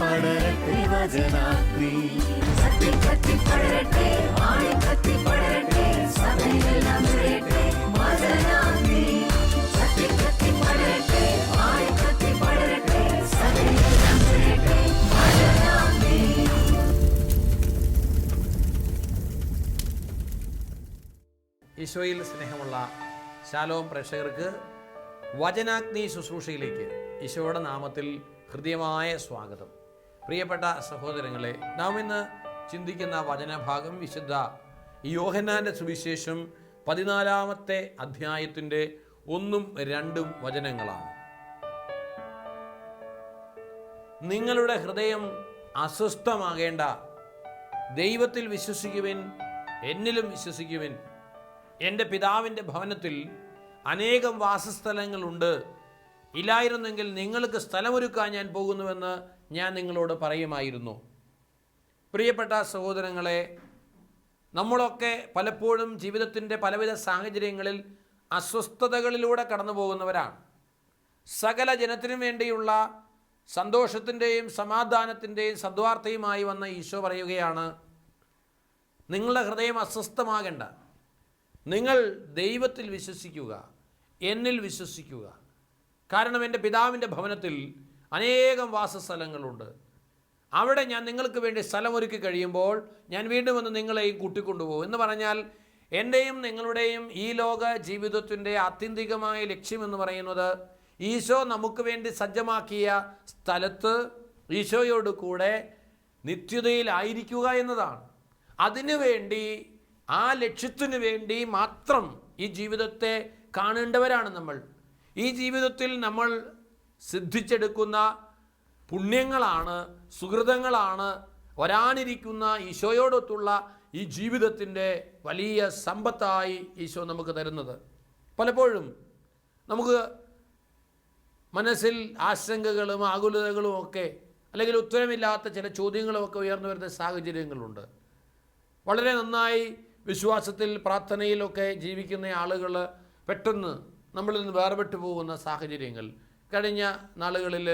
പടരട്ടെ വചനാഗ്നി. സത്യം കത്തി പടരട്ടെ ആഴി കത്തി പടരട്ടെ സഭയെല്ലാം നിറയട്ടെ വചനാഗ്നി സത്യം കത്തി പടരട്ടെ ആഴി കത്തി പടരട്ടെ സഭയെല്ലാം നിറയട്ടെ വചനാഗ്നി ഈശോയിൽ സ്നേഹമുള്ള ശാലോം പ്രേക്ഷകർക്ക് വചനാഗ്നി ശുശ്രൂഷയിലേക്ക് ഈശോയുടെ നാമത്തിൽ ഹൃദ്യമായ സ്വാഗതം. പ്രിയപ്പെട്ട സഹോദരങ്ങളെ നാം ഇന്ന് ചിന്തിക്കുന്ന വചനഭാഗം വിശുദ്ധ യോഹന്നാന്റെ സുവിശേഷം പതിനാലാമത്തെ അധ്യായത്തിന്റെ ഒന്നും രണ്ടും വചനങ്ങളാണ്. നിങ്ങളുടെ ഹൃദയം അസ്വസ്ഥമാകേണ്ട ദൈവത്തിൽ വിശ്വസിക്കുവിൻ എന്നിലും വിശ്വസിക്കുവിൻ. എന്റെ പിതാവിന്റെ ഭവനത്തിൽ അനേകം വാസസ്ഥലങ്ങളുണ്ട്. ഇല്ലായിരുന്നെങ്കിൽ നിങ്ങൾക്ക് സ്ഥലമൊരുക്കാൻ ഞാൻ പോകുന്നുവെന്ന് ഞാൻ നിങ്ങളോട് പറയുമായിരുന്നു. പ്രിയപ്പെട്ട സഹോദരങ്ങളെ നമ്മളൊക്കെ പലപ്പോഴും ജീവിതത്തിന്റെ പലവിധ സാഹചര്യങ്ങളിൽ അസ്വസ്ഥതകളിലൂടെ കടന്നു പോകുന്നവരാണ് സകല ജനത്തിനും വേണ്ടിയുള്ള സന്തോഷത്തിന്റെയും സമാധാനത്തിന്റെയും സദ്വാർത്തയുമായി വന്ന ഈശോ പറയുകയാണ് നിങ്ങളുടെ ഹൃദയം അസ്വസ്ഥമാകേണ്ട. നിങ്ങൾ ദൈവത്തിൽ വിശ്വസിക്കുക എന്നിൽ വിശ്വസിക്കുക. കാരണം എന്റെ പിതാവിന്റെ ഭവനത്തിൽ അനേകം വാസസ്ഥലങ്ങളുണ്ട്. അവിടെ ഞാൻ നിങ്ങൾക്ക് വേണ്ടി സ്ഥലമൊരുക്കി കഴിയുമ്പോൾ ഞാൻ വീണ്ടും വന്ന് നിങ്ങളെയും കൂട്ടിക്കൊണ്ടുപോകും. എന്ന് പറഞ്ഞാൽ എന്റെയും നിങ്ങളുടെയും ഈ ലോക ജീവിതത്തിന്റെ ആത്യന്തികമായ ലക്ഷ്യമെന്ന് പറയുന്നത് ഈശോ നമുക്ക് വേണ്ടി സജ്ജമാക്കിയ സ്ഥലത്ത് ഈശോയോട് കൂടെ നിത്യതയിലായിരിക്കുക എന്നതാണ്. അതിനു വേണ്ടി ആ ലക്ഷ്യത്തിനു വേണ്ടി മാത്രം ഈ ജീവിതത്തെ കാണേണ്ടവരാണ് നമ്മൾ. ഈ ജീവിതത്തിൽ നമ്മൾ സിദ്ധിച്ചെടുക്കുന്ന പുണ്യങ്ങളാണ് സുഹൃതങ്ങളാണ് വരാനിരിക്കുന്ന ഈശോയോടൊത്തുള്ള ഈ ജീവിതത്തിന്റെ വലിയ സമ്പത്തായി ഈശോ നമുക്ക് തരുന്നത്. പലപ്പോഴും നമുക്ക് മനസ്സിൽ ആശങ്കകളും ആകുലതകളും ഒക്കെ അല്ലെങ്കിൽ ഉത്തരമില്ലാത്ത ചില ചോദ്യങ്ങളുമൊക്കെ ഉയർന്നു വരുന്ന സാഹചര്യങ്ങളുണ്ട്. വളരെ നന്നായി വിശ്വാസത്തിൽ പ്രാർത്ഥനയിലൊക്കെ ജീവിക്കുന്ന ആളുകൾ പെട്ടെന്ന് നമ്മളിൽ നിന്ന് വേർപെട്ടു പോകുന്ന സാഹചര്യങ്ങൾ. കഴിഞ്ഞ നാളുകളിൽ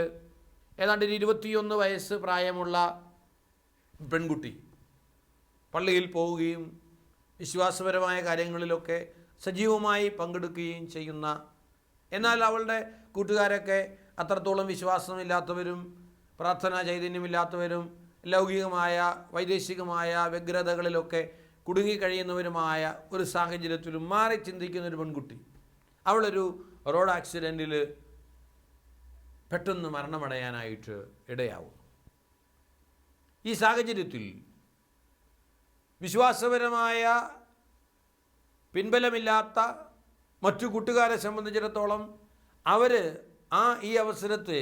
ഏതാണ്ട് ഒരു ഇരുപത്തിയൊന്ന് വയസ്സ് പ്രായമുള്ള പെൺകുട്ടി പള്ളിയിൽ പോവുകയും വിശ്വാസപരമായ കാര്യങ്ങളിലൊക്കെ സജീവമായി പങ്കെടുക്കുകയും ചെയ്യുന്ന എന്നാൽ അവളുടെ കൂട്ടുകാരൊക്കെ അത്രത്തോളം വിശ്വാസമില്ലാത്തവരും പ്രാർത്ഥനാ ചൈതന്യമില്ലാത്തവരും ലൗകികമായ വൈദേശികമായ വ്യഗ്രതകളിലൊക്കെ കുടുങ്ങിക്കഴിയുന്നവരുമായ ഒരു സാഹചര്യത്തിലും മാറി ചിന്തിക്കുന്ന ഒരു പെൺകുട്ടി. അവളൊരു റോഡ് ആക്സിഡന്റിൽ പെട്ടെന്ന് മരണമടയാനായിട്ട് ഇടയാവും ഈ സാഹചര്യത്തിൽ വിശ്വാസപരമായ പിൻബലമില്ലാത്ത മറ്റു കൂട്ടുകാരെ സംബന്ധിച്ചിടത്തോളം അവർ ആ ഈ അവസരത്തെ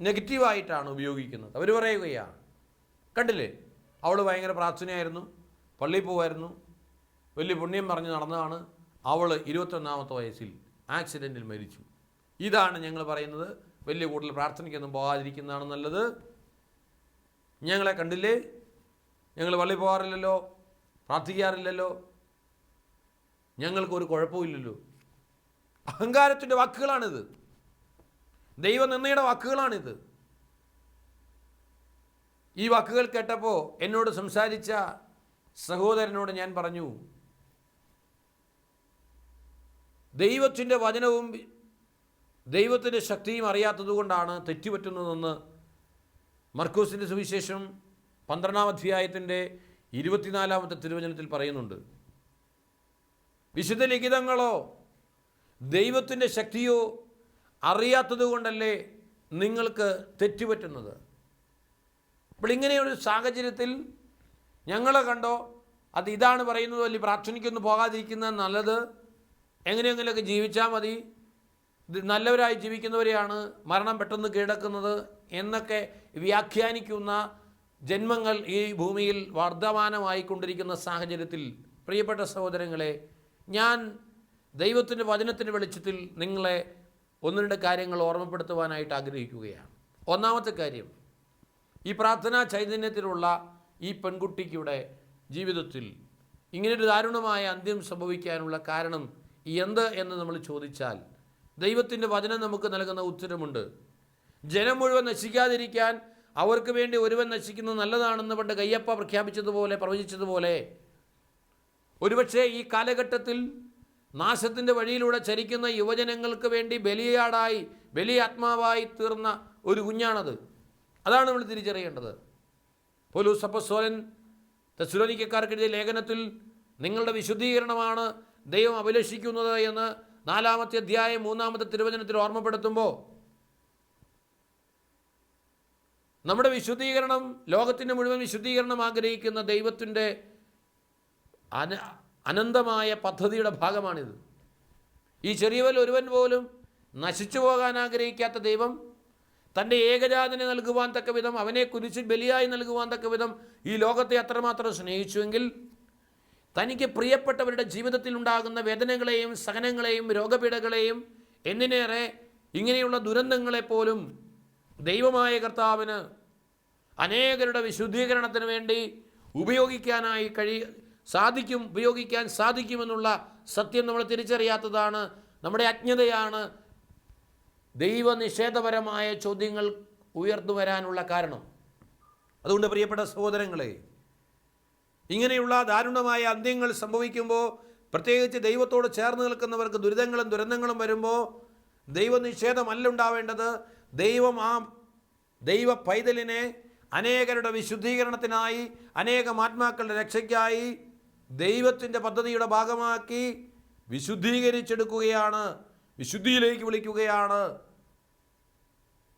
നെഗറ്റീവായിട്ടാണ് ഉപയോഗിക്കുന്നത്. അവർ പറയുകയാണ് കണ്ടില്ലേ അവൾ ഭയങ്കര പ്രാർത്ഥനയായിരുന്നു പള്ളിയിൽ പോകുമായിരുന്നു വലിയ പുണ്യം പറഞ്ഞ് നടന്നതാണ് അവൾ ഇരുപത്തൊന്നാമത്തെ വയസ്സിൽ ആക്സിഡന്റിൽ മരിച്ചു. ഇതാണ് ഞങ്ങൾ പറയുന്നത്. വലിയ കൂടുതൽ പ്രാർത്ഥനയ്ക്കൊന്നും പോകാതിരിക്കുന്നതാണ് നല്ലത്. ഞങ്ങളെ കണ്ടില്ലേ? ഞങ്ങൾ വള്ളി പോകാറില്ലല്ലോ പ്രാർത്ഥിക്കാറില്ലല്ലോ. ഞങ്ങൾക്കൊരു കുഴപ്പമില്ലല്ലോ അഹങ്കാരത്തിന്റെ വാക്കുകളാണിത്. ദൈവനിന്ദയുടെ വാക്കുകളാണിത്. ഈ വാക്കുകൾ കേട്ടപ്പോൾ എന്നോട് സംസാരിച്ച സഹോദരനോട് ഞാൻ പറഞ്ഞു ദൈവത്തിന്റെ വചനവും ദൈവത്തിന്റെ ശക്തിയും അറിയാത്തതുകൊണ്ടാണ് തെറ്റുപറ്റുന്നതെന്ന് മർക്കൂസിന്റെ സുവിശേഷം പന്ത്രണ്ടാം അധ്യായത്തിന്റെ ഇരുപത്തിനാലാമത്തെ തിരുവചനത്തിൽ പറയുന്നുണ്ട്. വിശുദ്ധ ലിഖിതങ്ങളോ ദൈവത്തിന്റെ ശക്തിയോ അറിയാത്തതുകൊണ്ടല്ലേ നിങ്ങൾക്ക് തെറ്റുപറ്റുന്നത്? അപ്പോൾ ഇങ്ങനെയൊരു സാഹചര്യത്തിൽ ഞങ്ങളെ കണ്ടോ അത് ഇതാണ് പറയുന്നത് വലിയ പ്രാർത്ഥനയ്ക്കൊന്നും പോകാതിരിക്കുന്നത് നല്ലത്. എങ്ങനെയെങ്കിലുമൊക്കെ ജീവിച്ചാൽ മതി. നല്ലവരായി ജീവിക്കുന്നവരെയാണ് മരണം പെട്ടെന്ന് കീഴടക്കുന്നത് എന്നൊക്കെ വ്യാഖ്യാനിക്കുന്ന ജന്മങ്ങൾ ഈ ഭൂമിയിൽ വർദ്ധമാനമായിക്കൊണ്ടിരിക്കുന്ന സാഹചര്യത്തിൽ പ്രിയപ്പെട്ട സഹോദരങ്ങളെ ഞാൻ ദൈവത്തിന്റെ വചനത്തിന്റെ വെളിച്ചത്തിൽ നിങ്ങളെ ഒന്ന് രണ്ട് കാര്യങ്ങൾ ഓർമ്മപ്പെടുത്തുവാനായിട്ട് ആഗ്രഹിക്കുകയാണ്. ഒന്നാമത്തെ കാര്യം ഈ പ്രാർത്ഥനാ ചൈതന്യത്തിലുള്ള ഈ പെൺകുട്ടിയുടെ ജീവിതത്തിൽ ഇങ്ങനൊരു ദാരുണമായ അന്ത്യം സംഭവിക്കാനുള്ള കാരണം എന്ത് എന്ന് നമ്മൾ ചോദിച്ചാൽ ദൈവത്തിന്റെ വചനം നമുക്ക് നൽകുന്ന ഉത്തരമുണ്ട്. ജനം മുഴുവൻ നശിക്കാതിരിക്കാൻ അവർക്ക് വേണ്ടി ഒരുവൻ നശിക്കുന്നത് നല്ലതാണെന്ന് പണ്ട് കയ്യപ്പ പ്രഖ്യാപിച്ചതുപോലെ പ്രവചിച്ചതുപോലെ. ഒരുപക്ഷെ ഈ കാലഘട്ടത്തിൽ നാശത്തിന്റെ വഴിയിലൂടെ ചരിക്കുന്ന യുവജനങ്ങൾക്ക് വേണ്ടി ബലിയാടായി ബലിയാത്മാവായി തീർന്ന ഒരു കുഞ്ഞാണത്. അതാണ് നമ്മൾ തിരിച്ചറിയേണ്ടത്. പോലൂസപ്പസോലൻ തെസുലോനിക്കാർക്കെഴുതിയ തെസുലോനിക്കാർക്ക് ലേഖനത്തിൽ നിങ്ങളുടെ വിശുദ്ധീകരണമാണ് ദൈവം അഭിലഷിക്കുന്നത് എന്ന് നാലാമത്തെ അധ്യായം മൂന്നാമത്തെ തിരുവചനത്തിൽ ഓർമ്മപ്പെടുത്തുമ്പോൾ നമ്മുടെ വിശുദ്ധീകരണം ലോകത്തിന്റെ മുഴുവൻ വിശുദ്ധീകരണം ആഗ്രഹിക്കുന്ന ദൈവത്തിന്റെ അന അനന്തമായ പദ്ധതിയുടെ ഭാഗമാണിത്. ഈ ചെറിയവൽ ഒരുവൻ പോലും നശിച്ചു പോകാൻ ആഗ്രഹിക്കാത്ത ദൈവം തന്റെ ഏകജാതനെ നൽകുവാൻ തക്ക വിധം അവനെ കുരിശിൽ ബലിയായി നൽകുവാൻ തക്ക വിധം ഈ ലോകത്തെ അത്രമാത്രം സ്നേഹിച്ചുവെങ്കിൽ തനിക്ക് പ്രിയപ്പെട്ടവരുടെ ജീവിതത്തിൽ ഉണ്ടാകുന്ന വേദനകളെയും സഹനങ്ങളെയും രോഗപീഠകളെയും എന്നിനേറെ ഇങ്ങനെയുള്ള ദുരന്തങ്ങളെപ്പോലും ദൈവമായ കർത്താവിന് അനേകരുടെ വിശുദ്ധീകരണത്തിന് വേണ്ടി ഉപയോഗിക്കാനായി കഴി സാധിക്കും ഉപയോഗിക്കാൻ സാധിക്കുമെന്നുള്ള സത്യം നമ്മൾ തിരിച്ചറിയാത്തതാണ് നമ്മുടെ അജ്ഞതയാണ് ദൈവനിഷേധപരമായ ചോദ്യങ്ങൾ ഉയർന്നു വരാനുള്ള കാരണം. അതുകൊണ്ട് പ്രിയപ്പെട്ട സഹോദരങ്ങളെ ഇങ്ങനെയുള്ള ദാരുണമായ അന്ത്യങ്ങൾ സംഭവിക്കുമ്പോൾ പ്രത്യേകിച്ച് ദൈവത്തോട് ചേർന്ന് നിൽക്കുന്നവർക്ക് ദുരിതങ്ങളും ദുരന്തങ്ങളും വരുമ്പോൾ ദൈവനിഷേധമല്ല ഉണ്ടാവേണ്ടത് ദൈവം ആ ദൈവ പൈതലിനെ അനേകരുടെ വിശുദ്ധീകരണത്തിനായി അനേകം ആത്മാക്കളുടെ രക്ഷയ്ക്കായി ദൈവത്തിന്റെ പദ്ധതിയുടെ ഭാഗമാക്കി വിശുദ്ധീകരിച്ചെടുക്കുകയാണ് വിശുദ്ധിയിലേക്ക് വിളിക്കുകയാണ്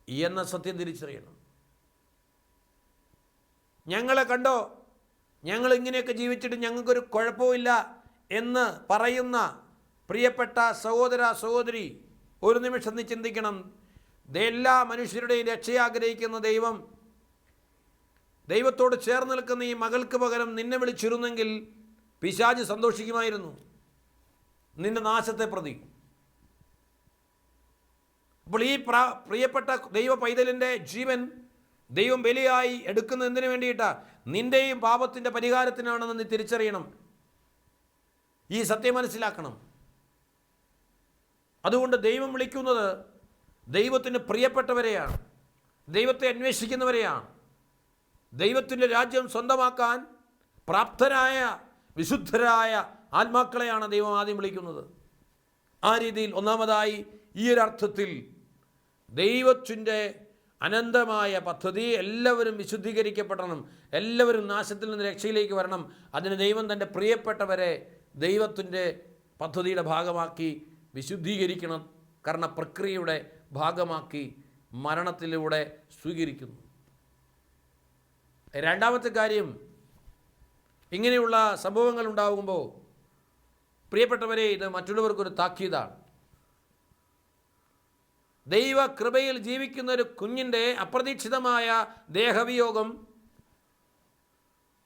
എന്ന സത്യം തിരിച്ചറിയണം. ഞങ്ങളെ കണ്ടോ? ഞങ്ങൾ ഇങ്ങനെയൊക്കെ ജീവിച്ചിട്ട് ഞങ്ങൾക്കൊരു കുഴപ്പമില്ല എന്ന് പറയുന്ന പ്രിയപ്പെട്ട സഹോദര സഹോദരി ഒരു നിമിഷം നീ ചിന്തിക്കണം. എല്ലാ മനുഷ്യരുടെയും രക്ഷയാഗ്രഹിക്കുന്ന ദൈവം ദൈവത്തോട് ചേർന്ന് നിൽക്കുന്ന ഈ മകൾക്ക് പകരം നിന്നെ വിളിച്ചിരുന്നെങ്കിൽ പിശാജ് സന്തോഷിക്കുമായിരുന്നു. നിന്റെ നാശത്തെ പ്രതി. അപ്പോൾ ഈ പ്രിയപ്പെട്ട ദൈവ പൈതലിന്റെ ജീവൻ ദൈവം ബലിയായി എടുക്കുന്ന എന്തിനു വേണ്ടിയിട്ടാ? നിന്റെയും പാപത്തിന്റെ പരിഹാരത്തിനാണെന്ന് നീ തിരിച്ചറിയണം. ഈ സത്യം മനസ്സിലാക്കണം. അതുകൊണ്ട് ദൈവം വിളിക്കുന്നത് ദൈവത്തിന് പ്രിയപ്പെട്ടവരെയാണ്. ദൈവത്തെ അന്വേഷിക്കുന്നവരെയാണ്. ദൈവത്തിന്റെ രാജ്യം സ്വന്തമാക്കാൻ പ്രാപ്തരായ വിശുദ്ധരായ ആത്മാക്കളെയാണ് ദൈവം ആദ്യം വിളിക്കുന്നത്. ആ രീതിയിൽ ഒന്നാമതായി ഈ ഒരർത്ഥത്തിൽ ദൈവത്തിന്റെ അനന്തമായ പദ്ധതി എല്ലാവരും വിശുദ്ധീകരിക്കപ്പെടണം. എല്ലാവരും നാശത്തിൽ നിന്ന് രക്ഷയിലേക്ക് വരണം. അതിന് ദൈവം തന്റെ പ്രിയപ്പെട്ടവരെ ദൈവത്തിന്റെ പദ്ധതിയുടെ ഭാഗമാക്കി വിശുദ്ധീകരിക്കണം. കർണ പ്രക്രിയയുടെ ഭാഗമാക്കി മരണത്തിലൂടെ സ്വീകരിക്കുന്നു. രണ്ടാമത്തെ കാര്യം ഇങ്ങനെയുള്ള സംഭവങ്ങൾ ഉണ്ടാകുമ്പോൾ പ്രിയപ്പെട്ടവരെ ഇത് മറ്റുള്ളവർക്കൊരു താക്കീതാണ്. ദൈവ കൃപയിൽ ജീവിക്കുന്ന ഒരു കുഞ്ഞിന്റെ അപ്രതീക്ഷിതമായ ദേഹവിയോഗം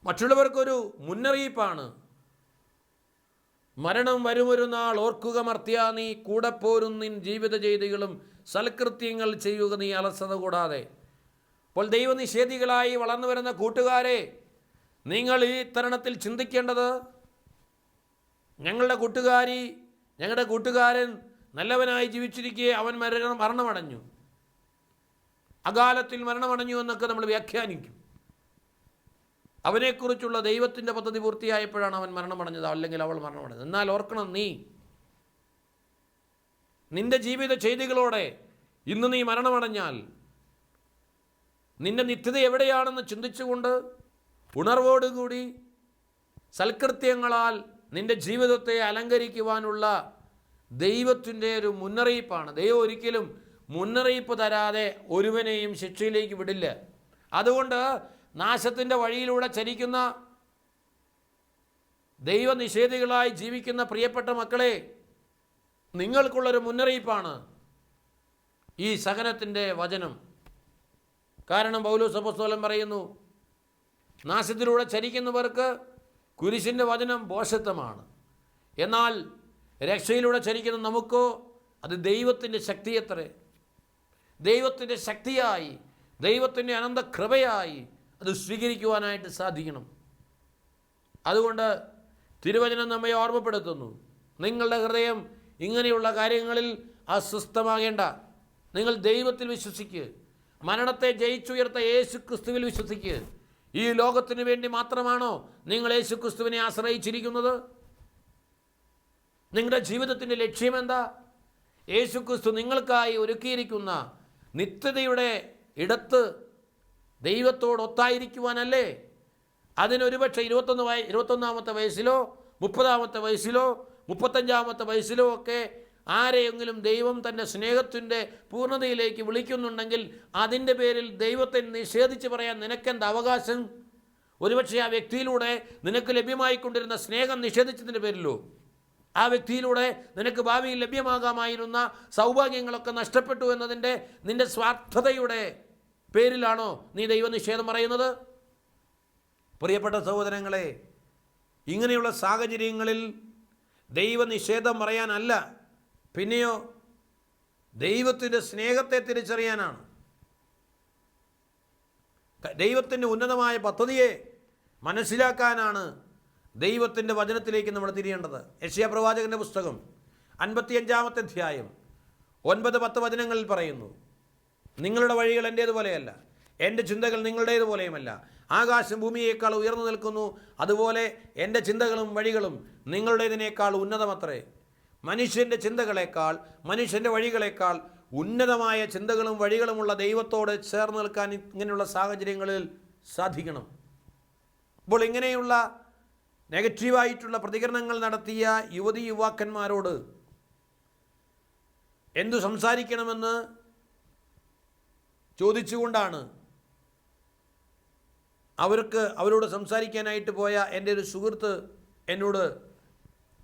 മറ്റുള്ളവർക്കൊരു മുന്നറിയിപ്പാണ്. മരണം വരുമൊരു നാൾ ഓർക്കുക മർത്യ നീ കൂടെ പോരും നിൻ ജീവിത ചെയ്തികളും സൽകൃത്യങ്ങൾ ചെയ്യുക നീ അലസത കൂടാതെ. അപ്പോൾ ദൈവനിഷേധികളായി വളർന്നു വരുന്ന കൂട്ടുകാരെ നിങ്ങൾ ഈ തരണത്തിൽ ചിന്തിക്കേണ്ടത് ഞങ്ങളുടെ കൂട്ടുകാരി ഞങ്ങളുടെ കൂട്ടുകാരൻ നല്ലവനായി ജീവിച്ചിരിക്കെ അവൻ മരണം മരണമടഞ്ഞു. അകാലത്തിൽ മരണമടഞ്ഞു എന്നൊക്കെ നമ്മൾ വ്യാഖ്യാനിക്കും. അവനെക്കുറിച്ചുള്ള ദൈവത്തിന്റെ പദ്ധതി പൂർത്തിയായപ്പോഴാണ് അവൻ മരണമടഞ്ഞത് അല്ലെങ്കിൽ അവൾ മരണമടഞ്ഞത്. എന്നാൽ ഓർക്കണം നീ നിന്റെ ജീവിത ചെയ്തികളോടെ ഇന്ന് നീ മരണമടഞ്ഞാൽ നിന്റെ നിത്യത എവിടെയാണെന്ന് ചിന്തിച്ചുകൊണ്ട് ഉണർവോടുകൂടി സൽകൃത്യങ്ങളാൽ നിന്റെ ജീവിതത്തെ അലങ്കരിക്കുവാനുള്ള ദൈവത്തിന്റെ ഒരു മുന്നറിയിപ്പാണ്. ദൈവം ഒരിക്കലും മുന്നറിയിപ്പ് തരാതെ ഒരുവനെയും ശിക്ഷയിലേക്ക് വിടില്ല. അതുകൊണ്ട് നാശത്തിന്റെ വഴിയിലൂടെ ചരിക്കുന്ന ദൈവനിഷേധികളായി ജീവിക്കുന്ന പ്രിയപ്പെട്ട മക്കളെ നിങ്ങൾക്കുള്ളൊരു മുന്നറിയിപ്പാണ് ഈ സഹനത്തിന്റെ വചനം. കാരണം പൗലോസ് അപ്പോസ്തലൻ പറയുന്നു നാശത്തിലൂടെ ചരിക്കുന്നവർക്ക് കുരിശിന്റെ വചനം ബോഷത്വമാണ്. എന്നാൽ രക്ഷയിലൂടെ ചരിക്കുന്ന നമുക്കോ? അത് ദൈവത്തിന്റെ ശക്തിയത്രേ. ദൈവത്തിന്റെ ശക്തിയായി ദൈവത്തിന്റെ അനന്ത കൃപയായി അത് സ്വീകരിക്കുവാനായിട്ട് സാധിക്കണം. അതുകൊണ്ട് തിരുവചനം നമ്മെ ഓർമ്മപ്പെടുത്തുന്നു. നിങ്ങളുടെ ഹൃദയം ഇങ്ങനെയുള്ള കാര്യങ്ങളിൽ അസ്വസ്ഥമാകേണ്ട. നിങ്ങൾ ദൈവത്തിൽ വിശ്വസിക്കുക മരണത്തെ ജയിച്ചുയർത്ത യേശു ക്രിസ്തുവിൽ വിശ്വസിക്കുക ഈ ലോകത്തിനു വേണ്ടി മാത്രമാണോ നിങ്ങൾ യേശു ക്രിസ്തുവിനെ ആശ്രയിച്ചിരിക്കുന്നത്? നിങ്ങളുടെ ജീവിതത്തിന്റെ ലക്ഷ്യമെന്താ? യേശു ക്രിസ്തു നിങ്ങൾക്കായി ഒരുക്കിയിരിക്കുന്ന നിത്യതയുടെ ഇടത്ത് ദൈവത്തോടൊത്തായിരിക്കുവാനല്ലേ? അതിനൊരുപക്ഷെ ഇരുപത്തൊന്ന് വയ ഇരുപത്തൊന്നാമത്തെ വയസ്സിലോ മുപ്പതാമത്തെ വയസ്സിലോ മുപ്പത്തഞ്ചാമത്തെ വയസ്സിലോ ഒക്കെ ആരെയെങ്കിലും ദൈവം തന്റെ സ്നേഹത്തിന്റെ പൂർണതയിലേക്ക് വിളിക്കുന്നുണ്ടെങ്കിൽ അതിന്റെ പേരിൽ ദൈവത്തെ നിഷേധിച്ച് പറയാൻ നിനക്കെന്താ അവകാശം? ഒരുപക്ഷെ ആ വ്യക്തിയിലൂടെ നിനക്ക് ലഭ്യമായിക്കൊണ്ടിരുന്ന സ്നേഹം നിഷേധിച്ചതിന്റെ പേരിലോ? ആ വ്യക്തിയിലൂടെ നിനക്ക് ഭാവിയിൽ ലഭ്യമാകാമായിരുന്ന സൗഭാഗ്യങ്ങളൊക്കെ നഷ്ടപ്പെട്ടു എന്നതിന്റെ നിന്റെ സ്വാർത്ഥതയുടെ പേരിലാണോ നീ ദൈവനിഷേധം പറയുന്നത്? പ്രിയപ്പെട്ട സഹോദരങ്ങളെ ഇങ്ങനെയുള്ള സാഹചര്യങ്ങളിൽ ദൈവനിഷേധം പറയാനല്ല പിന്നെയോ ദൈവത്തിന്റെ സ്നേഹത്തെ തിരിച്ചറിയാനാണ്. ദൈവത്തിന്റെ ഉന്നതമായ പദ്ധതിയെ മനസ്സിലാക്കാനാണ് ദൈവത്തിന്റെ വചനത്തിലേക്ക് നമ്മൾ തിരിയേണ്ടത്. യക്ഷ്യ പ്രവാചകന്റെ പുസ്തകം അൻപത്തിയഞ്ചാമത്തെ അധ്യായം ഒൻപത് പത്ത് വചനങ്ങളിൽ പറയുന്നു നിങ്ങളുടെ വഴികൾ എന്റേതുപോലെയല്ല എന്റെ ചിന്തകൾ നിങ്ങളുടേതുപോലെയുമല്ല. ആകാശം ഭൂമിയേക്കാൾ ഉയർന്നു നിൽക്കുന്നു അതുപോലെ എന്റെ ചിന്തകളും വഴികളും നിങ്ങളുടേതിനേക്കാൾ ഉന്നതമത്രേ. മനുഷ്യന്റെ ചിന്തകളേക്കാൾ മനുഷ്യന്റെ വഴികളേക്കാൾ ഉന്നതമായ ചിന്തകളും വഴികളുമുള്ള ദൈവത്തോട് ചേർന്ന് നിൽക്കാൻ ഇങ്ങനെയുള്ള സാഹചര്യങ്ങളിൽ സാധിക്കണം. അപ്പോൾ ഇങ്ങനെയുള്ള നെഗറ്റീവായിട്ടുള്ള പ്രതികരണങ്ങൾ നടത്തിയ യുവതി യുവാക്കന്മാരോട് എന്തു സംസാരിക്കണമെന്ന് ചോദിച്ചുകൊണ്ടാണ് അവർക്ക് അവരോട് സംസാരിക്കാനായിട്ട് പോയ എന്റെ ഒരു സുഹൃത്ത് എന്നോട്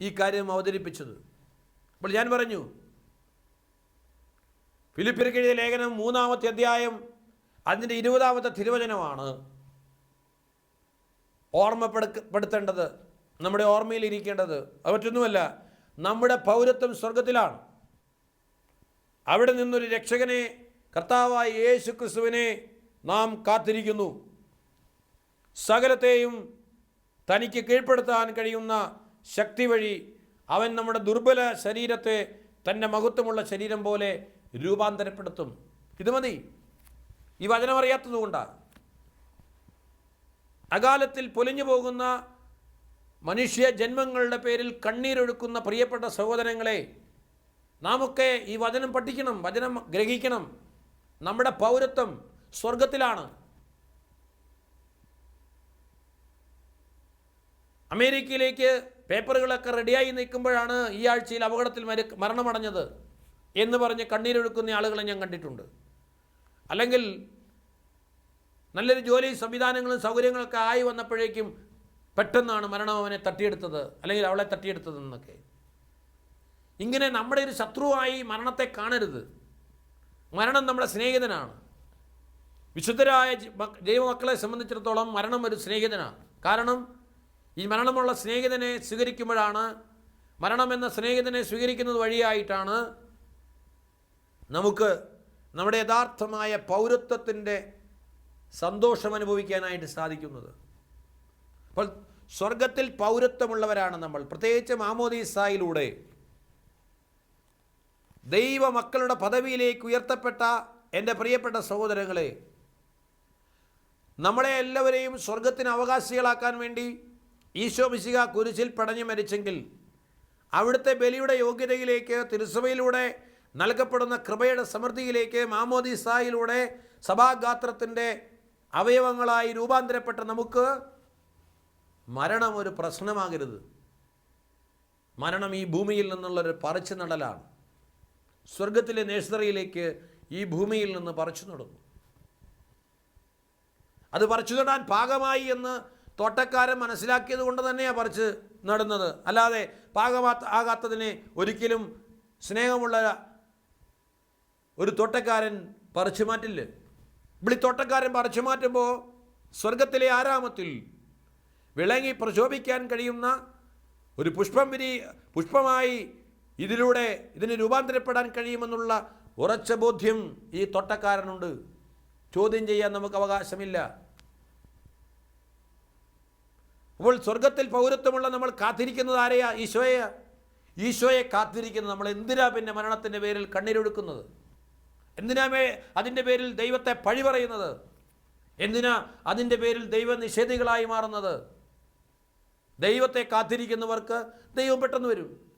ഈ കാര്യം അവതരിപ്പിച്ചത്. അപ്പോൾ ഞാൻ പറഞ്ഞു ഫിലിപ്പിയർക്കെഴുതിയ ലേഖനം മൂന്നാമത്തെ അധ്യായം അതിന്റെ ഇരുപതാമത്തെ തിരുവചനമാണ്. ഓർമ്മപ്പെടുത്തേണ്ടത് നമ്മുടെ ഓർമ്മയിൽ ഇരിക്കേണ്ടത് അത് മറ്റൊന്നുമല്ല നമ്മുടെ പൗരത്വം സ്വർഗത്തിലാണ് അവിടെ നിന്നൊരു രക്ഷകനെ കർത്താവായ യേശു ക്രിസ്തുവിനെ നാം കാത്തിരിക്കുന്നു. സകലത്തെയും തനിക്ക് കീഴ്പ്പെടുത്താൻ കഴിയുന്ന ശക്തി വഴി അവൻ നമ്മുടെ ദുർബല ശരീരത്തെ തന്റെ മഹത്വമുള്ള ശരീരം പോലെ രൂപാന്തരപ്പെടുത്തും. ഇത് മതി. ഈ വചനം അറിയാത്തതുകൊണ്ടാണ് അകാലത്തിൽ പൊലിഞ്ഞു പോകുന്ന മനുഷ്യ ജന്മങ്ങളുടെ പേരിൽ കണ്ണീരൊഴുക്കുന്ന പ്രിയപ്പെട്ട സഹോദരങ്ങളെ നാമൊക്കെ ഈ വചനം പഠിക്കണം വചനം ഗ്രഹിക്കണം. നമ്മുടെ പൗരത്വം സ്വർഗത്തിലാണ് അമേരിക്കയിലേക്ക് പേപ്പറുകളൊക്കെ റെഡിയായി നിൽക്കുമ്പോഴാണ് ഈ ആഴ്ചയിൽ അപകടത്തിൽ മര മരണമടഞ്ഞത് എന്ന് പറഞ്ഞ് കണ്ണീരൊഴുക്കുന്ന ആളുകളെ ഞാൻ കണ്ടിട്ടുണ്ട്. അല്ലെങ്കിൽ നല്ലൊരു ജോലി സംവിധാനങ്ങളും സൗകര്യങ്ങളൊക്കെ ആയി വന്നപ്പോഴേക്കും പെട്ടെന്നാണ് മരണം അവനെ തട്ടിയെടുത്തത് അല്ലെങ്കിൽ അവളെ തട്ടിയെടുത്തതെന്നൊക്കെ ഇങ്ങനെ നമ്മുടെ ഒരു ശത്രുവായി മരണത്തെ കാണരുത്. മരണം നമ്മുടെ സ്നേഹിതനാണ്. വിശുദ്ധരായ ദൈവമക്കളെ സംബന്ധിച്ചിടത്തോളം മരണം ഒരു സ്നേഹിതനാണ്. കാരണം ഈ മരണമുള്ള സ്നേഹിതനെ സ്വീകരിക്കുമ്പോഴാണ് മരണമെന്ന സ്നേഹിതനെ സ്വീകരിക്കുന്നത് വഴിയായിട്ടാണ് നമുക്ക് നമ്മുടെ യഥാർത്ഥമായ പൗരത്വത്തിന്റെ സന്തോഷം അനുഭവിക്കാനായിട്ട് സാധിക്കുന്നത്. അപ്പോൾ സ്വർഗത്തിൽ പൗരത്വമുള്ളവരാണ് നമ്മൾ. പ്രത്യേകിച്ച് മാമോദീസായിലൂടെ ദൈവമക്കളുടെ പദവിയിലേക്ക് ഉയർത്തപ്പെട്ട എന്റെ പ്രിയപ്പെട്ട സഹോദരങ്ങളെ നമ്മളെ എല്ലാവരെയും സ്വർഗത്തിന് അവകാശികളാക്കാൻ വേണ്ടി ഈശോ മിശിക കുരിശിൽ പടഞ്ഞു മരിച്ചെങ്കിൽ അവിടുത്തെ ബലിയുടെ യോഗ്യതയിലേക്ക് തിരുസഭയിലൂടെ നൽകപ്പെടുന്ന കൃപയുടെ സമൃദ്ധിയിലേക്ക് മാമോദിസായിലൂടെ സഭാഗാത്രത്തിന്റെ അവയവങ്ങളായി രൂപാന്തരപ്പെട്ട നമുക്ക് മരണം ഒരു പ്രശ്നമാകരുത്. മരണം ഈ ഭൂമിയിൽ നിന്നുള്ളൊരു പറിച്ചു നടലാണ്. സ്വർഗത്തിലെ നേഴ്സറിയിലേക്ക് ഈ ഭൂമിയിൽ നിന്ന് പറിച്ചു നടന്നു. അത് പറിച്ചു നടാൻ പാകമായി എന്ന് തോട്ടക്കാരൻ മനസ്സിലാക്കിയത് കൊണ്ട് തന്നെയാണ് പറിച്ച് നടുന്നത്. അല്ലാതെ പാകമാ ആകാത്തതിനെ ഒരിക്കലും സ്നേഹമുള്ള ഒരു തോട്ടക്കാരൻ പറിച്ചു മാറ്റില്ല? ഇവിടെ ഈ തോട്ടക്കാരൻ പറിച്ചു മാറ്റുമ്പോൾ സ്വർഗത്തിലെ ആരാമത്തിൽ വിളങ്ങി പ്രശോഭിക്കാൻ കഴിയുന്ന ഒരു പുഷ്പം വിരി പുഷ്പമായി ഇതിലൂടെ ഇതിന് രൂപാന്തരപ്പെടാൻ കഴിയുമെന്നുള്ള ഉറച്ച ബോധ്യം ഈ തോട്ടക്കാരനുണ്ട്. ചോദ്യം ചെയ്യാൻ നമുക്ക് അവകാശമില്ല. അപ്പോൾ സ്വർഗത്തിൽ പൗരത്വമുള്ള നമ്മൾ കാത്തിരിക്കുന്നത് ആരെയാ? ഈശോയെ. ഈശോയെ കാത്തിരിക്കുന്നത് നമ്മൾ എന്തിനാ പിന്നെ മരണത്തിന്റെ പേരിൽ കണ്ണീരൊടുക്കുന്നത് എന്തിനാ അതിന്റെ പേരിൽ ദൈവത്തെ പഴി പറയുന്നത്? എന്തിനാ അതിന്റെ പേരിൽ ദൈവ നിഷേധികളായി മാറുന്നത്? ദൈവത്തെ കാത്തിരിക്കുന്നവർക്ക് ദൈവം പെട്ടെന്ന് വരും.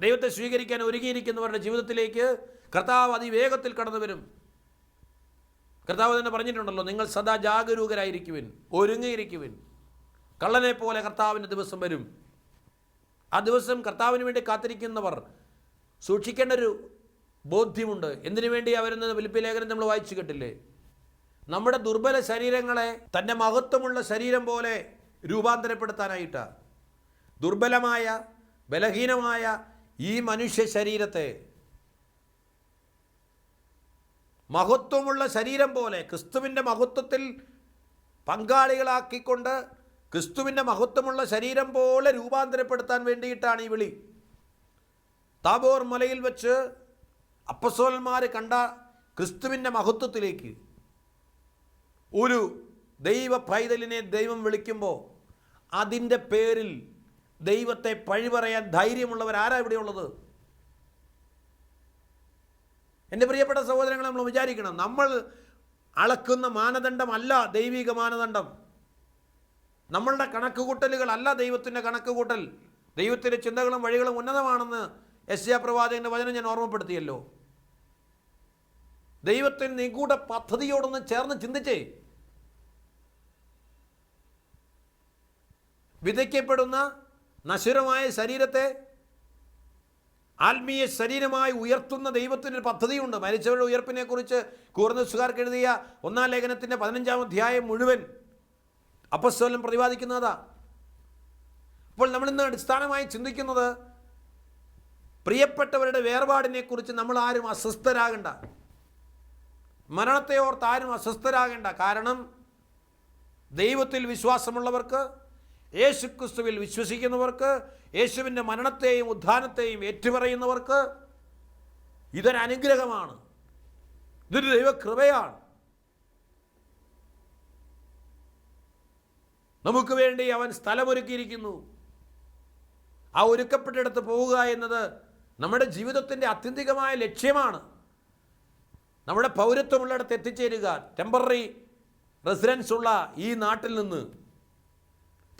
ദൈവത്തെ സ്വീകരിക്കാൻ ഒരുങ്ങിയിരിക്കുന്നവരുടെ ജീവിതത്തിലേക്ക് കർത്താവ് അതിവേഗത്തിൽ കടന്നു വരും. കർത്താവ് തന്നെ പറഞ്ഞിട്ടുണ്ടല്ലോ നിങ്ങൾ സദാ ജാഗരൂകരായിരിക്കുവിൻ ഒരുങ്ങിയിരിക്കുവിൻ. കള്ളനെ പോലെ കർത്താവിന്റെ ദിവസം വരും. ആ ദിവസം കർത്താവിന് വേണ്ടി കാത്തിരിക്കുന്നവർ സൂക്ഷിക്കേണ്ട ഒരു ബോധ്യമുണ്ട്. എന്തിനു വേണ്ടി അവരെന്ന് വലിപ്പ ലേഖനം നമ്മൾ വായിച്ചു കേട്ടില്ലേ? നമ്മുടെ ദുർബല ശരീരങ്ങളെ തന്റെ മഹത്വമുള്ള ശരീരം പോലെ രൂപാന്തരപ്പെടുത്താനായിട്ടാണ് ദുർബലമായ ബലഹീനമായ ഈ മനുഷ്യ ശരീരത്തെ മഹത്വമുള്ള ശരീരം പോലെ ക്രിസ്തുവിന്റെ മഹത്വത്തിൽ പങ്കാളികളാക്കിക്കൊണ്ട് ക്രിസ്തുവിന്റെ മഹത്വമുള്ള ശരീരം പോലെ രൂപാന്തരപ്പെടുത്താൻ വേണ്ടിയിട്ടാണ് ഈ വിളി. താബോർ മലയിൽ വെച്ച് അപ്പസോലന്മാർ കണ്ട ക്രിസ്തുവിന്റെ മഹത്വത്തിലേക്ക് ഒരു ദൈവ പൈതലിനെ ദൈവം വിളിക്കുമ്പോൾ അതിന്റെ പേരിൽ ദൈവത്തെ പഴി പറയാൻ ആരാ ഇവിടെയുള്ളത്? എന്റെ പ്രിയപ്പെട്ട സഹോദരങ്ങളെ നമ്മൾ വിചാരിക്കണം നമ്മൾ അളക്കുന്ന മാനദണ്ഡമല്ല ദൈവിക മാനദണ്ഡം. നമ്മളുടെ കണക്കുകൂട്ടലുകളല്ല ദൈവത്തിന്റെ കണക്കുകൂട്ടൽ. ദൈവത്തിന്റെ ചിന്തകളും വഴികളും ഉന്നതമാണെന്ന് എസ് എ പ്രവാചകന്റെ വചനം ഞാൻ ഓർമ്മപ്പെടുത്തിയല്ലോ. ദൈവത്തിന്റെ നിഗൂഢ പദ്ധതിയോടൊന്ന് ചേർന്ന് ചിന്തിച്ചേ. വിതയ്ക്കപ്പെടുന്ന നശ്വരമായ ശരീരത്തെ ആത്മീയ ശരീരമായി ഉയർത്തുന്ന ദൈവത്തിന്റെ പദ്ധതിയുണ്ട്. മരിച്ചവരുടെ ഉയർപ്പിനെക്കുറിച്ച് കൂർന്നസുകാർക്ക് എഴുതിയ ഒന്നാം ലേഖനത്തിന്റെ പതിനഞ്ചാം അധ്യായം മുഴുവൻ അപ്പസ്വലം പ്രതിപാദിക്കുന്നതാ. അപ്പോൾ നമ്മളിന്ന് അടിസ്ഥാനമായി ചിന്തിക്കുന്നത് പ്രിയപ്പെട്ടവരുടെ വേർപാടിനെക്കുറിച്ച് നമ്മൾ ആരും അസ്വസ്ഥരാകണ്ട. മരണത്തെ ഓർത്ത് ആരും അസ്വസ്ഥരാകേണ്ട. കാരണം ദൈവത്തിൽ വിശ്വാസമുള്ളവർക്ക് യേശുക്രിസ്തുവിൽ വിശ്വസിക്കുന്നവർക്ക് യേശുവിന്റെ മരണത്തെയും ഉദ്ധാനത്തെയും ഏറ്റുപറയുന്നവർക്ക് ഇതൊരനുഗ്രഹമാണ്. ഇതൊരു ദൈവകൃപയാണ്. നമുക്ക് വേണ്ടി അവൻ സ്ഥലമൊരുക്കിയിരിക്കുന്നു. ആ ഒരുക്കപ്പെട്ടിടത്ത് പോവുക എന്നത് നമ്മുടെ ജീവിതത്തിന്റെ അത്യന്തികമായ ലക്ഷ്യമാണ്. നമ്മുടെ പൗരത്വമുള്ളിടത്ത് എത്തിച്ചേരുക. ടെമ്പററി റെസിഡൻസ് ഉള്ള ഈ നാട്ടിൽ നിന്ന്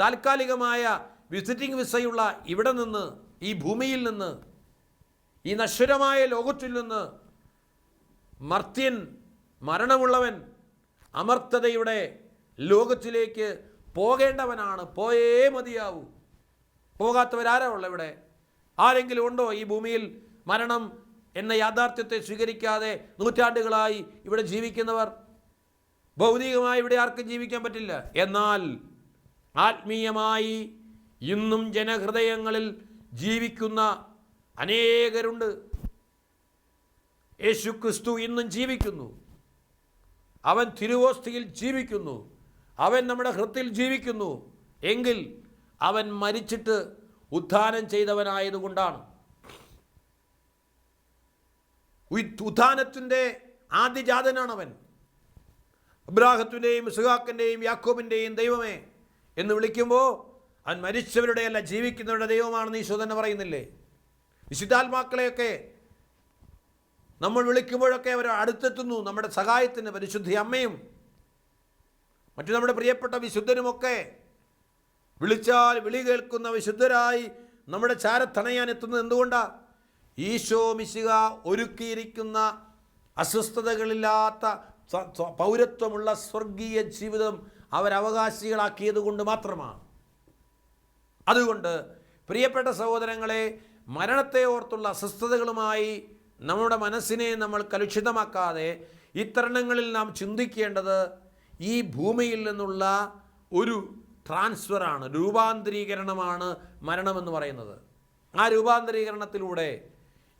താൽക്കാലികമായ വിസിറ്റിംഗ് വിസയുള്ള ഇവിടെ നിന്ന് ഈ ഭൂമിയിൽ നിന്ന് ഈ നശ്വരമായ ലോകത്തിൽ നിന്ന് മർത്യൻ മരണമുള്ളവൻ അമർത്തതയുടെ ലോകത്തിലേക്ക് പോകേണ്ടവനാണ്. പോയേ മതിയാവൂ. പോകാത്തവരാരാ ഉള്ള ഇവിടെ ആരെങ്കിലും ഉണ്ടോ ഈ ഭൂമിയിൽ മരണം എന്ന യാഥാർത്ഥ്യത്തെ സ്വീകരിക്കാതെ നൂറ്റാണ്ടുകളായി ഇവിടെ ജീവിക്കുന്നവർ ഭൗതികമായി ഇവിടെ ആർക്കും ജീവിക്കാൻ പറ്റില്ല. എന്നാൽ ആത്മീയമായി ഇന്നും ജനഹൃദയങ്ങളിൽ ജീവിക്കുന്ന അനേകരുണ്ട്. യേശു ക്രിസ്തു ഇന്നും ജീവിക്കുന്നു. അവൻ തിരുവോസ്തിയിൽ ജീവിക്കുന്നു. അവൻ നമ്മുടെ ഹൃത്തിൽ ജീവിക്കുന്നു. എങ്കിൽ അവൻ മരിച്ചിട്ട് ഉത്ഥാനം ചെയ്തവനായതുകൊണ്ടാണ്. ഉയ്- ഉത്ഥാനത്തിന്റെ ആദ്യജാതനാണ് അവൻ അബ്രാഹത്തിന്റെയും സുഹാക്കിന്റെയും യാക്കോബിന്റെയും ദൈവമേ എന്ന് വിളിക്കുമ്പോൾ അവൻ മരിച്ചവരുടെയല്ല ജീവിക്കുന്നവരുടെ ദൈവമാണെന്ന് ഈശോ തന്നെ പറയുന്നില്ലേ? വിശുദ്ധാത്മാക്കളെയൊക്കെ നമ്മൾ വിളിക്കുമ്പോഴൊക്കെ അവർ അടുത്തെത്തുന്നു നമ്മുടെ സഹായത്തിന് പരിശുദ്ധി അമ്മയും മറ്റു നമ്മുടെ പ്രിയപ്പെട്ട വിശുദ്ധനുമൊക്കെ വിളിച്ചാൽ വിളി കേൾക്കുന്ന വിശുദ്ധരായി നമ്മുടെ ചാരത്തണയാൻ എത്തുന്നത് എന്തുകൊണ്ടാണ് ഈശോ മിശിക ഒരുക്കിയിരിക്കുന്ന അസ്വസ്ഥതകളില്ലാത്ത സ്വ- സ്വ- പൗരത്വമുള്ള സ്വർഗീയ ജീവിതം അവരവകാശികളാക്കിയത് കൊണ്ട് മാത്രമാണ്. അതുകൊണ്ട് പ്രിയപ്പെട്ട സഹോദരങ്ങളെ മരണത്തെ ഓർത്തുള്ള അസ്വസ്ഥതകളുമായി നമ്മുടെ മനസ്സിനെ നമ്മൾ കലുഷിതമാക്കാതെ ഇത്തരണങ്ങളിൽ നാം ചിന്തിക്കേണ്ടത് ഈ ഭൂമിയിൽ നിന്നുള്ള ഒരു ട്രാൻസ്ഫറാണ് രൂപാന്തരീകരണമാണ് മരണമെന്ന് പറയുന്നത്. ആ രൂപാന്തരീകരണത്തിലൂടെ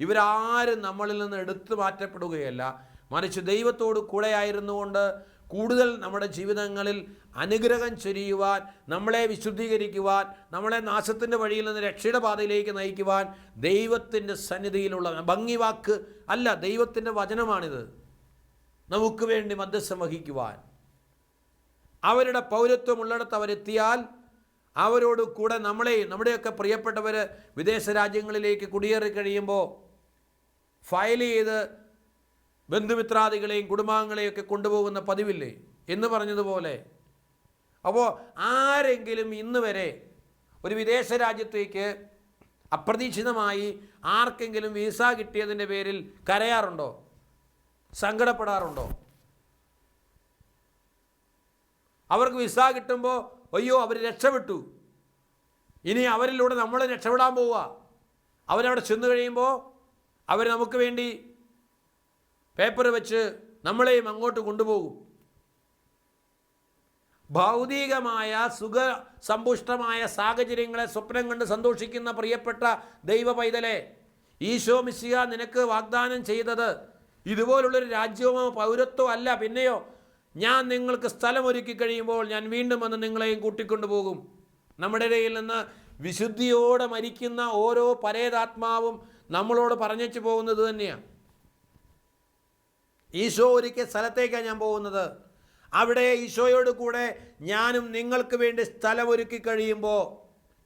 ഇവരാരും നമ്മളിൽ നിന്ന് എടുത്തു മാറ്റപ്പെടുകയല്ല. മറിച്ച് ദൈവത്തോട് കൂടെ ആയിരുന്നുകൊണ്ട് കൂടുതൽ നമ്മുടെ ജീവിതങ്ങളിൽ അനുഗ്രഹം ചൊരിയുവാൻ നമ്മളെ വിശുദ്ധീകരിക്കുവാൻ നമ്മളെ നാശത്തിന്റെ വഴിയിൽ നിന്ന് രക്ഷയുടെ പാതയിലേക്ക് നയിക്കുവാൻ ദൈവത്തിന്റെ സന്നിധിയിലുള്ള ഭംഗി വാക്ക് അല്ല ദൈവത്തിന്റെ വചനമാണിത്. നമുക്ക് വേണ്ടി മധ്യസ്ഥം വഹിക്കുവാൻ. അവരുടെ പൗരത്വം ഉള്ളിടത്ത് അവരെത്തിയാൽ അവരോട് കൂടെ നമ്മളെയും നമ്മുടെയൊക്കെ പ്രിയപ്പെട്ടവർ വിദേശ രാജ്യങ്ങളിലേക്ക് കുടിയേറി കഴിയുമ്പോൾ ഫയൽ ചെയ്ത് ബന്ധുമിത്രാദികളെയും കുടുംബാംഗങ്ങളെയൊക്കെ കൊണ്ടുപോകുന്ന പതിവില്ലേ? എന്ന് പറഞ്ഞതുപോലെ. അപ്പോൾ ആരെങ്കിലും ഇന്ന് വരെ ഒരു വിദേശ രാജ്യത്തേക്ക് അപ്രതീക്ഷിതമായി ആർക്കെങ്കിലും വിസ കിട്ടിയതിന്റെ പേരിൽ കരയാറുണ്ടോ? സങ്കടപ്പെടാറുണ്ടോ? അവർക്ക് വിസ കിട്ടുമ്പോൾ അയ്യോ അവർ രക്ഷപ്പെട്ടു. ഇനി അവരിലൂടെ നമ്മൾ രക്ഷപ്പെടാൻ പോവുക. അവരവിടെ ചെന്ന് കഴിയുമ്പോൾ അവർ നമുക്ക് വേണ്ടി പേപ്പർ വെച്ച് നമ്മളെയും അങ്ങോട്ട് കൊണ്ടുപോകും. ഭൗതികമായ സുഖ സമ്പുഷ്ടമായ സാഹചര്യങ്ങളെ സ്വപ്നം കണ്ട് സന്തോഷിക്കുന്ന പ്രിയപ്പെട്ട ദൈവ പൈതലെ ഈശോ മിശിക നിനക്ക് വാഗ്ദാനം ചെയ്തത് ഇതുപോലുള്ളൊരു രാജ്യമോ പൗരത്വമോ അല്ല. പിന്നെയോ ഞാൻ നിങ്ങൾക്ക് സ്ഥലമൊരുക്കി കഴിയുമ്പോൾ ഞാൻ വീണ്ടും വന്ന് നിങ്ങളെയും കൂട്ടിക്കൊണ്ടുപോകും നമ്മുടെ ഇടയിൽ നിന്ന് വിശുദ്ധിയോടെ മരിക്കുന്ന ഓരോ പരേതാത്മാവും നമ്മളോട് പറഞ്ഞു പോകുന്നത് തന്നെയാണ് ഈശോ ഒരിക്കൽ സ്ഥലത്തേക്കാണ് ഞാൻ പോകുന്നത്. അവിടെ ഈശോയോട് കൂടെ ഞാനും നിങ്ങൾക്ക് വേണ്ടി സ്ഥലമൊരുക്കി കഴിയുമ്പോൾ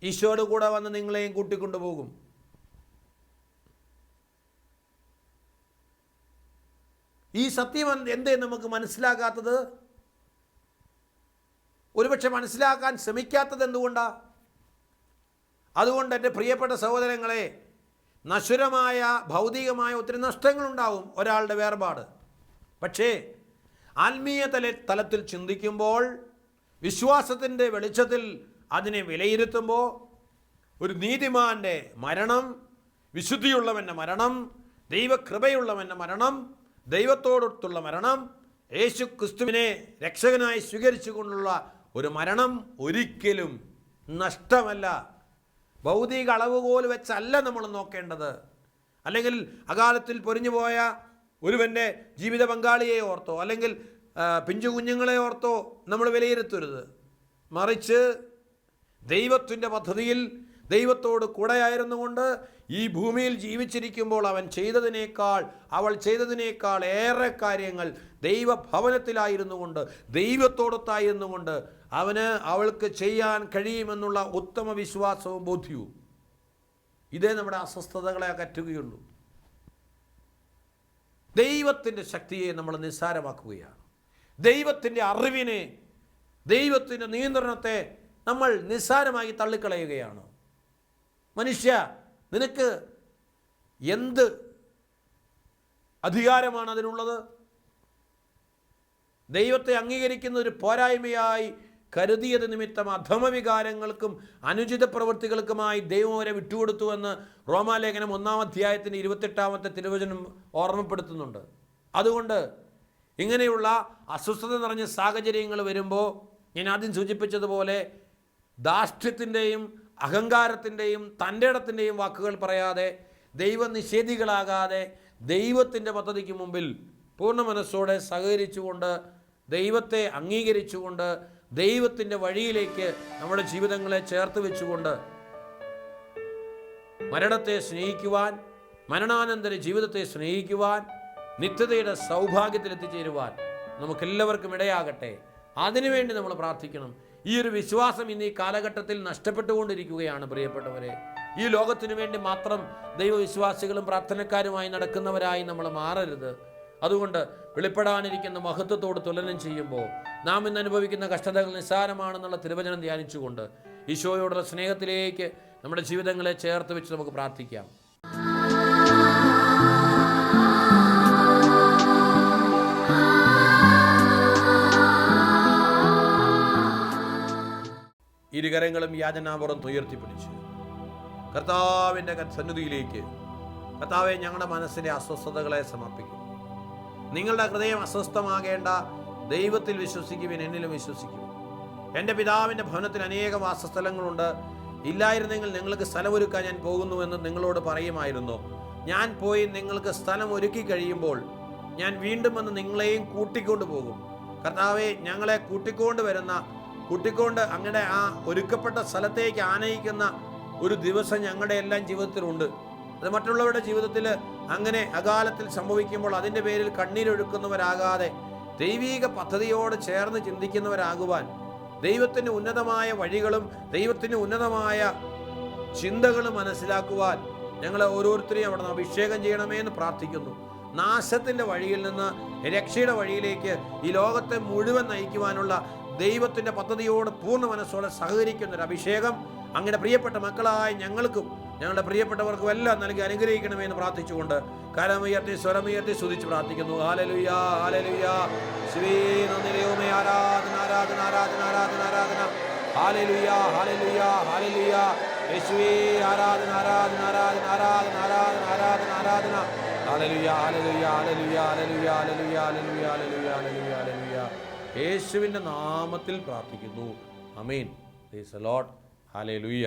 ഈശോയോട് കൂടെ വന്ന് നിങ്ങളെയും കൂട്ടിക്കൊണ്ടുപോകും ഈ സത്യം എന്തേ നമുക്ക് മനസ്സിലാക്കാത്തത് ഒരുപക്ഷെ മനസ്സിലാക്കാൻ ശ്രമിക്കാത്തത് എന്തുകൊണ്ടാണ് അതുകൊണ്ട് എന്റെ പ്രിയപ്പെട്ട സഹോദരങ്ങളെ നശ്വരമായ ഭൗതികമായ ഒത്തിരി നഷ്ടങ്ങളുണ്ടാവും ഒരാളുടെ വേർപാട്. പക്ഷേ ആത്മീയ തല തലത്തിൽ ചിന്തിക്കുമ്പോൾ വിശ്വാസത്തിന്റെ വെളിച്ചത്തിൽ അതിനെ വിലയിരുത്തുമ്പോൾ ഒരു നീതിമാന്റെ മരണം വിശുദ്ധിയുള്ളവന്റെ മരണം ദൈവകൃപയുള്ളവന്റെ മരണം ദൈവത്തോടൊത്തുള്ള മരണം യേശു ക്രിസ്തുവിനെ രക്ഷകനായി സ്വീകരിച്ചുകൊണ്ടുള്ള ഒരു മരണം ഒരിക്കലും നഷ്ടമല്ല. ഭൗതിക അളവുകോൽ വെച്ചല്ല നമ്മൾ നോക്കേണ്ടത്. അല്ലെങ്കിൽ അകാലത്തിൽ പൊരിഞ്ഞു പോയ ഒരുവന്റെ ജീവിത പങ്കാളിയെ ഓർത്തോ അല്ലെങ്കിൽ പിഞ്ചു കുഞ്ഞുങ്ങളെ ഓർത്തോ നമ്മൾ വിലയിരുത്തരുത്. മറിച്ച് ദൈവത്തിന്റെ പദ്ധതിയിൽ ദൈവത്തോട് കൂടെയായിരുന്നുകൊണ്ട് ഈ ഭൂമിയിൽ ജീവിച്ചിരിക്കുമ്പോൾ അവൻ ചെയ്തതിനേക്കാൾ അവൾ ചെയ്തതിനേക്കാൾ ഏറെ കാര്യങ്ങൾ ദൈവഭവനത്തിലായിരുന്നു കൊണ്ട് ദൈവത്തോടൊത്തായിരുന്നു കൊണ്ട് അവന് അവൾക്ക് ചെയ്യാൻ കഴിയുമെന്നുള്ള ഉത്തമ വിശ്വാസവും ബോധ്യവും. ഇതേ നമ്മുടെ അസ്വസ്ഥതകളെ അകറ്റുകയുള്ളൂ. ദൈവത്തിന്റെ ശക്തിയെ നമ്മൾ നിസ്സാരമാക്കുകയാണ്. ദൈവത്തിന്റെ അറിവിനെ ദൈവത്തിന്റെ നിയന്ത്രണത്തെ നമ്മൾ നിസ്സാരമായി തള്ളിക്കളയുകയാണ്. മനുഷ്യ നിനക്ക് എന്ത് അധികാരമാണ് അതിനുള്ളത്? ദൈവത്തെ അംഗീകരിക്കുന്ന ഒരു പോരായ്മയായി കരുതിയത് നിമിത്തം അധമവികാരങ്ങൾക്കും അനുചിത പ്രവൃത്തികൾക്കുമായി ദൈവം അവരെ വിട്ടുകൊടുത്തുവെന്ന് റോമാലേഖനം ഒന്നാം അധ്യായത്തിന്റെ ഇരുപത്തെട്ടാമത്തെ തിരുവചനം ഓർമ്മപ്പെടുത്തുന്നുണ്ട്. അതുകൊണ്ട് ഇങ്ങനെയുള്ള അസ്വസ്ഥത നിറഞ്ഞ സാഹചര്യങ്ങൾ വരുമ്പോൾ ഞാൻ ആദ്യം സൂചിപ്പിച്ചതുപോലെ ധാർഷ്ട്യത്തിന്റെയും അഹങ്കാരത്തിന്റെയും തന്റെ ഇടത്തിന്റെയും വാക്കുകൾ പറയാതെ ദൈവനിഷേധികളാകാതെ ദൈവത്തിന്റെ പദ്ധതിക്ക് മുമ്പിൽ പൂർണ മനസ്സോടെ സഹകരിച്ചുകൊണ്ട് ദൈവത്തെ അംഗീകരിച്ചുകൊണ്ട് ദൈവത്തിന്റെ വഴിയിലേക്ക് നമ്മുടെ ജീവിതങ്ങളെ ചേർത്ത് വെച്ചുകൊണ്ട് മരണത്തെ സ്നേഹിക്കുവാൻ മരണാനന്തര ജീവിതത്തെ സ്നേഹിക്കുവാൻ നിത്യതയുടെ സൗഭാഗ്യത്തിൽ എത്തിച്ചേരുവാൻ നമുക്കെല്ലാവർക്കും ഇടയാകട്ടെ. അതിനുവേണ്ടി നമ്മൾ പ്രാർത്ഥിക്കണം. ഈ ഒരു വിശ്വാസം ഇന്ന് ഈ കാലഘട്ടത്തിൽ നഷ്ടപ്പെട്ടുകൊണ്ടിരിക്കുകയാണ് പ്രിയപ്പെട്ടവരെ. ഈ ലോകത്തിനു വേണ്ടി മാത്രം ദൈവവിശ്വാസികളും പ്രാർത്ഥനക്കാരുമായി നടക്കുന്നവരായി നമ്മൾ മാറരുത്. അതുകൊണ്ട് വെളിപ്പെടാനിരിക്കുന്ന മഹത്വത്തോട് തുലനം ചെയ്യുമ്പോൾ നാം ഇന്ന് അനുഭവിക്കുന്ന കഷ്ടതകൾ നിസ്സാരമാണെന്നുള്ള തിരുവചനം ധ്യാനിച്ചുകൊണ്ട് ഈശോയോടുള്ള സ്നേഹത്തിലേക്ക് നമ്മുടെ ജീവിതങ്ങളെ ചേർത്ത് വെച്ച് നമുക്ക് പ്രാർത്ഥിക്കാം. ഇരുകരങ്ങളും യാചനാപുറം ഉയർത്തിപ്പിടിച്ച് കർത്താവിന്റെ സന്നിധിയിലേക്ക് കർത്താവെ ഞങ്ങളുടെ മനസ്സിലെ അസ്വസ്ഥതകളെ സമർപ്പിക്കും. നിങ്ങളുടെ ഹൃദയം അസ്വസ്ഥമാകേണ്ട ദൈവത്തിൽ വിശ്വസിക്കുവിൻ എന്നിലും വിശ്വസിക്കും എന്റെ പിതാവിന്റെ ഭവനത്തിൽ അനേകം വാസസ്ഥലങ്ങളുണ്ട്. ഇല്ലായിരുന്നെങ്കിൽ നിങ്ങൾക്ക് സ്ഥലമൊരുക്കാൻ ഞാൻ പോകുന്നുവെന്ന് നിങ്ങളോട് പറയുമായിരുന്നു. ഞാൻ പോയി നിങ്ങൾക്ക് സ്ഥലം ഒരുക്കി കഴിയുമ്പോൾ ഞാൻ വീണ്ടും വന്ന് നിങ്ങളെയും കൂട്ടിക്കൊണ്ടു പോകും. കർത്താവെ ഞങ്ങളെ കൂട്ടിക്കൊണ്ട് വരുന്ന കൂട്ടിക്കൊണ്ട് അങ്ങനെ ആ ഒരുക്കപ്പെട്ട സ്ഥലത്തേക്ക് ആനയിക്കുന്ന ഒരു ദിവസം ഞങ്ങളുടെ എല്ലാം ജീവിതത്തിലുണ്ട്. അത് മറ്റുള്ളവരുടെ ജീവിതത്തിൽ അങ്ങനെ അകാലത്തിൽ സംഭവിക്കുമ്പോൾ അതിന്റെ പേരിൽ കണ്ണീരൊഴുക്കുന്നവരാകാതെ ദൈവീക പദ്ധതിയോട് ചേർന്ന് ചിന്തിക്കുന്നവരാകുവാൻ ദൈവത്തിന് ഉന്നതമായ വഴികളും ദൈവത്തിന് ഉന്നതമായ ചിന്തകൾ മനസ്സിലാക്കുവാൻ ഞങ്ങളെ ഓരോരുത്തരെയും അവിടെ അഭിഷേകം ചെയ്യണമേ എന്ന് പ്രാർത്ഥിക്കുന്നു. നാശത്തിന്റെ വഴിയിൽ നിന്ന് രക്ഷയുടെ വഴിയിലേക്ക് ഈ ലോകത്തെ മുഴുവൻ നയിക്കുവാനുള്ള ദൈവത്തിന്റെ പദ്ധതിയോട് പൂർണ മനസ്സോടെ സഹകരിക്കുന്നൊരു അഭിഷേകം അങ്ങനെ പ്രിയപ്പെട്ട മക്കളായ ഞങ്ങൾക്കും ഞങ്ങളുടെ പ്രിയപ്പെട്ടവർക്കും എല്ലാം നൽകി അനുഗ്രഹിക്കണമേ എന്ന് പ്രാർത്ഥിച്ചുകൊണ്ട് കരമുയർത്തി സ്വരമുയർത്തി സ്തുതിച്ച് പ്രാർത്ഥിക്കുന്നു. നന്ദിരയോമേ ആരാധന ആരാധന ആരാധന ആരാധന ആരാധന. യേശുവേ ആരാധന ആരാധന ആരാധന ആരാധന ആരാധന ആരാധന ആരാധന. യേശുവിന്റെ നാമത്തിൽ പ്രാർത്ഥിക്കുന്നു. അമീൻ പ്രൈസ് ലോർഡ് ഹാലലുയ